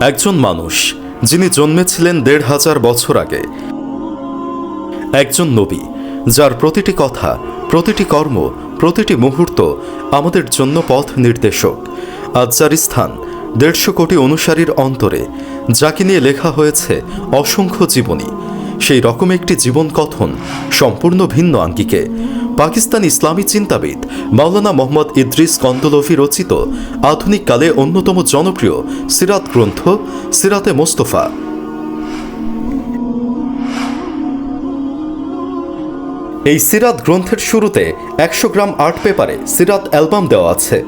একজন মানুষ, যিনি জন্মেছিলেন দেড় হাজার বছর আগে, একজন নবী, যার প্রতিটি কথা, প্রতিটি কর্ম, প্রতিটি মুহূর্ত আমাদের জন্য পথ নির্দেশক আজ যার স্থান দেড়শো কোটি অনুসারীর অন্তরে, যাকে নিয়ে লেখা হয়েছে অসংখ্য জীবনী। সেই রকম একটি জীবন কথন সম্পূর্ণ ভিন্ন আঙ্গিকে পাকিস্তান ইসলামী চিন্তাবিদ মাওলানা মোহাম্মদ ইদ্রিস কন্দলভি রচিত আধুনিক কালে অন্যতম জনপ্রিয় সিরাত গ্রন্থ সিরাতে মোস্তফা। এই সিরাত গ্রন্থের শুরুতে একশো গ্রাম আর্ট পেপারে সিরাত অ্যালবাম দেওয়া আছে।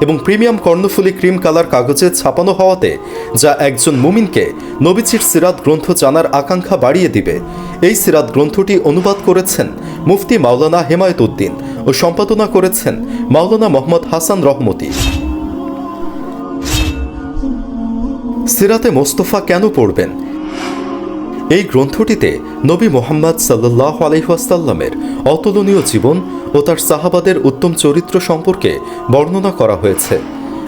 এবং প্রিমিয়াম কর্ণফুলী ক্রিম কালার কাগজে ছাপানো হওয়াতে যা একজন মুমিনকে নবীজির সিরাত গ্রন্থ জানার আকাঙ্ক্ষা বাড়িয়ে দিবে। এই সিরাত গ্রন্থটি অনুবাদ করেছেন মুফতি মাওলানা হেমায়ত উদ্দিন ও সম্পাদনা করেছেন মাওলানা মোহাম্মদ হাসান রহমতি। সিরাতে মোস্তফা কেন পড়বেন? এই গ্রন্থটিতে নবী মোহাম্মদ সাল্লাহ আলহাসাল্লামের অতুলনীয় জীবন ও তার সাহাবাদের উত্তম চরিত্র সম্পর্কে বর্ণনা করা হয়েছে।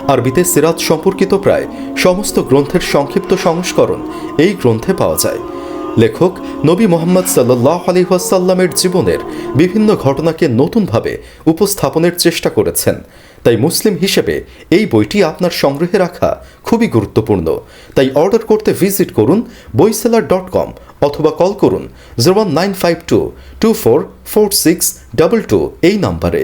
আরবিতে সিরাত সম্পর্কিত প্রায় সমস্ত গ্রন্থের সংক্ষিপ্ত সংস্করণ এই গ্রন্থে পাওয়া যায়। লেখক নবী মোহাম্মদ সাল্লাহ আলহাসাল্লামের জীবনের বিভিন্ন ঘটনাকে নতুনভাবে উপস্থাপনের চেষ্টা করেছেন। তাই মুসলিম হিসেবে এই বইটি আপনার সংগ্রহে রাখা খুবই গুরুত্বপূর্ণ। তাই অর্ডার করতে ভিজিট করুন বইসেলার ডট কম অথবা কল করুন zero nine five two two four four six double two এই নাম্বারে।